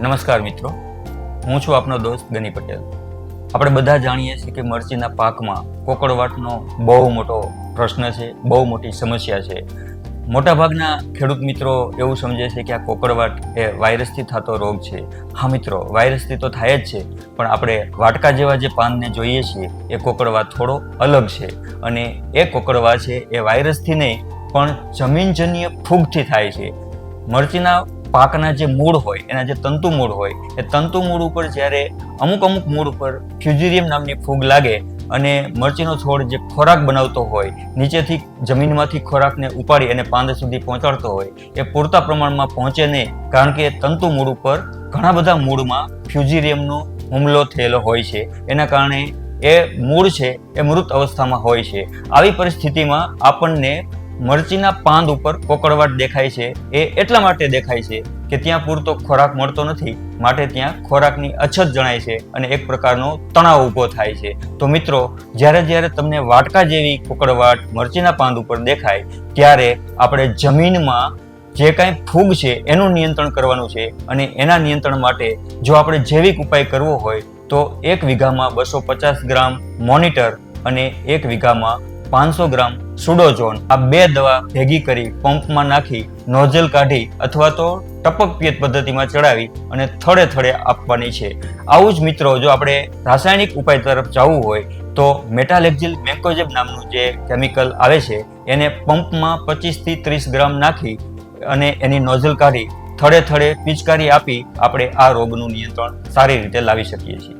નમસ્કાર મિત્રો. હું છું આપનો દોસ્ત ગની પટેલ. આપણે બધા જાણીએ છીએ કે મરચીના પાકમાં કોકડવાટનો બહુ મોટો પ્રશ્ન છે, બહુ મોટી સમસ્યા છે. મોટાભાગના ખેડૂત મિત્રો એવું સમજે છે કે આ કોકડવાટ એ વાયરસથી થતો રોગ છે. હા મિત્રો, વાયરસથી તો થાય જ છે, પણ આપણે વાટકા જેવા જે પાનને જોઈએ છીએ, એ કોકડવા થોડો અલગ છે. અને એ કોકડવા છે, એ વાયરસથી નહીં, પણ જમીનજન્ય ફૂગથી થાય છે. મરચીના પાકના જે મૂળ હોય, એના જે તંતુ મૂળ હોય, એ તંતુ મૂળ ઉપર જ્યારે અમુક અમુક મૂળ ઉપર ફ્યુઝિરિયમ નામની ફૂગ લાગે અને મરચીનો છોડ જે ખોરાક બનાવતો હોય, નીચેથી જમીનમાંથી ખોરાકને ઉપાડી અને પાંદ સુધી પહોંચાડતો હોય, એ પૂરતા પ્રમાણમાં પહોંચે નહીં, કારણ કે તંતુ મૂળ ઉપર ઘણા બધા મૂળમાં ફ્યુઝિરિયમનો હુમલો થયેલો હોય છે. એના કારણે એ મૂળ છે, એ મૃત અવસ્થામાં હોય છે. આવી પરિસ્થિતિમાં આપણને મરચીના પાંદ ઉપર કોકડવાટ દેખાય છે. એ એટલા માટે દેખાય છે કે ત્યાં પૂરતો ખોરાક મળતો નથી. માટે ત્યાં ખોરાકની અછત જણાય છે અને એક પ્રકારનો તણાવ ઊભો થાય છે. તો મિત્રો, જ્યારે જ્યારે તમને વાટકા જેવી કોકળવાટ મરચીના પાંદ ઉપર દેખાય, ત્યારે આપણે જમીનમાં જે કાંઈ ફૂગ છે એનું નિયંત્રણ કરવાનું છે અને એના નિયંત્રણ માટે જો આપણે જૈવિક ઉપાય કરવો હોય, તો એક વીઘામાં બસો પચાસ ગ્રામ મોનિટર અને એક વીઘામાં પાંચસો ગ્રામ સુડોઝોન આ બે દવા ભેગી કરી પંપમાં નાખી, નોઝલ કાઢી અથવા તો ટપક પિયત પદ્ધતિમાં ચડાવી અને થડે થડે આપવાની છે. આવું જ મિત્રો, જો આપણે રાસાયણિક ઉપાય તરફ જવું હોય, તો મેટાલેક્ઝિલ મેન્કોજેબ નામનું જે કેમિકલ આવે છે, એને પંપમાં પચીસથી ત્રીસ ગ્રામ નાખી અને એની નોઝલ કાઢી, થડે થડે પિચકારી આપી આપણે આ રોગનું નિયંત્રણ સારી રીતે લાવી શકીએ છીએ.